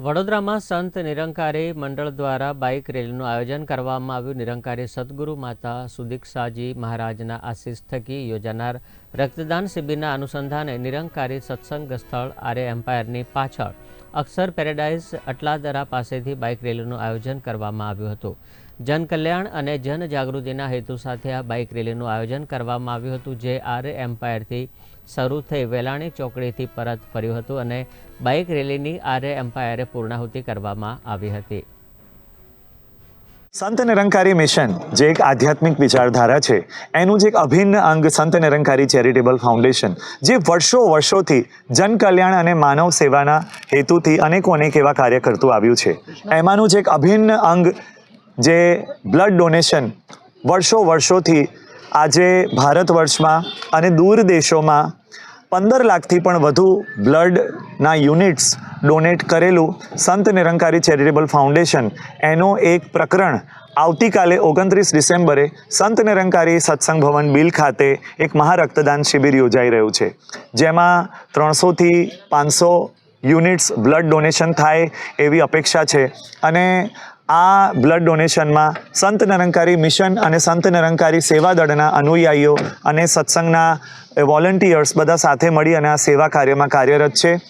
વડોદરામાં સંત નિરંકારી મંડળ દ્વારા બાઇક રેલીનું આયોજન કરવામાં આવ્યું. નિરંકારી સદગુરુ માતા સુદીક્ષાજી મહારાજના આશીષ થકી યોજાનાર રક્તદાન શિબિરના અનુસંધાને નિરંકારી સત્સંગ સ્થળ આર્ય એમ્પાયરની પાછળ અક્ષર પેરેડાઇઝ અટલાદરા પાસેથી બાઇક રેલીનું આયોજન કરવામાં આવ્યું હતું. જનકલ્યાણ અને જનજાગૃતિના હેતુ સાથે આ બાઇક રેલીનું આયોજન કરવામાં આવ્યું હતું, જે આર્ય એમ્પાયરથી શરૂ થઈ વેલાણી ચોકડીથી પરત ફર્યું હતું અને બાઇક રેલીની આર્ય એમ્પાયરે પૂર્ણાહુતિ કરવામાં આવી હતી. સંત નિરંકારી મિશન, જે એક આધ્યાત્મિક વિચારધારા છે, એનું જે એક અભિન્ન અંગ સંત નિરંકારી ચેરિટેબલ ફાઉન્ડેશન, જે વર્ષો વર્ષોથી જનકલ્યાણ અને માનવ સેવાના હેતુથી અનેકો અનેક એવા કાર્ય કરતું આવ્યું છે. એમાંનું જે એક અભિન્ન અંગ જે બ્લડ ડોનેશન, વર્ષો વર્ષોથી આજે ભારત વર્ષમાં અને દૂર દેશોમાં પંદર લાખથી પણ વધુ બ્લડના યુનિટ્સ ડોનેટ કરેલું સંત નિરંકારી ચેરિટેબલ ફાઉન્ડેશન. એનો એક પ્રકરણ આવતીકાલે ઓગણત્રીસ ડિસેમ્બરે સંત નિરંકારી સત્સંગ ભવન બિલ ખાતે એક મહારક્તદાન શિબિર યોજાઈ રહ્યું છે. જેમાં ત્રણસોથી પાંચસો યુનિટ્સ બ્લડ ડોનેશન થાય એવી અપેક્ષા છે. અને આ બ્લડ ડોનેશનમાં સંત નિરંકારી મિશન અને સંત નિરંકારી સેવા દળના અનુયાયીઓ અને સત્સંગના વોલન્ટિયર્સ બધા સાથે મળી અને આ સેવા કાર્યમાં કાર્યરત છે.